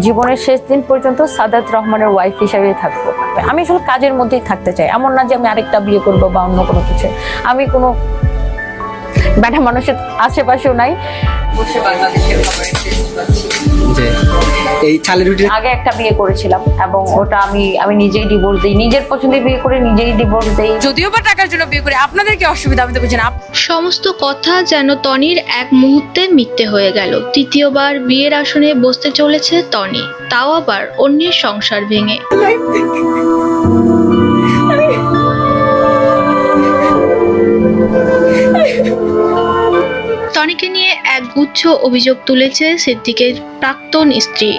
জীবনের শেষ দিন পর্যন্ত সাদাত রহমানের ওয়াইফ হিসেবে থাকব। আমি আসলে কাজের মধ্যেই থাকতে চাই। এমন না যে আমি আরেকটা বিয়ে করব বা অন্য কোনো কিছু। আমি কোনো ব্যাটা মানুষের আশেপাশেও নাই। বসে বাংলাদেশের খাবারের টেস্ট পাচ্ছি। যে এই চালের রুটি আগে একটা বিয়ে করেছিলাম এবং ওটা আমি আমি নিজেই ডিভোর্স দিই। নিজের পছন্দে বিয়ে করে নিজেই ডিভোর্স দিই। যদিও বা টাকার জন্য বিয়ে করে আপনাদের কি অসুবিধা? আমি তো বুঝি না। সমস্ত কথা যেন তনির এক মুহূর্তে মিথ্যে হয়ে গেল। তৃতীয়বার বিয়ের আসনে বসতে চলেছে তনি। তাও আবার অন্যের সংসার ভেঙে। টনিকে নিয়ে এক গুচ্ছ অভিযোগ তুলেছে সিদ্দিকের প্রাক্তন স্ত্রী।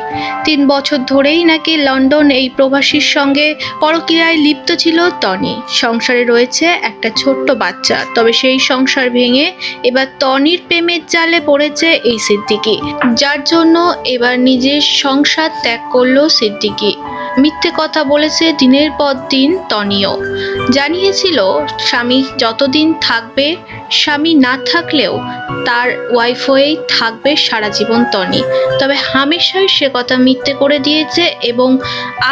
তিন বছর ধরেই নাকি লন্ডন এই প্রবাসীর সঙ্গে পরকীয়ায় লিপ্ত ছিল টনি। সংসারে রয়েছে একটা ছোট্ট বাচ্চা, তবে সেই সংসার ভেঙে এবার টনির প্রেমের জালে পড়েছে এই সিদ্দিকি, যার জন্য এবার নিজের সংসার ত্যাগ করল সিদ্দিকি। মিথ্যে কথা বলেছে দিনের পর দিন তনিও জানিয়েছিল, স্বামী যতদিন থাকবে, স্বামী না থাকলেও তার ওয়াইফ হয়েই থাকবে সারা জীবন তনি তবে হামেশাই সে কথা মিথ্যে করে দিয়েছে এবং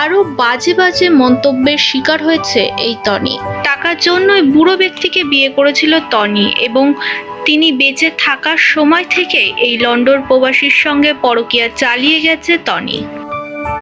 আরও বাজে বাজে মন্তব্যের শিকার হয়েছে এই টনি। টাকার জন্যই বুড়ো ব্যক্তিকে বিয়ে করেছিল তনি এবং তিনি বেঁচে থাকার সময় থেকে এই লন্ডন প্রবাসীর সঙ্গে পরকিয়া চালিয়ে গেছে তনি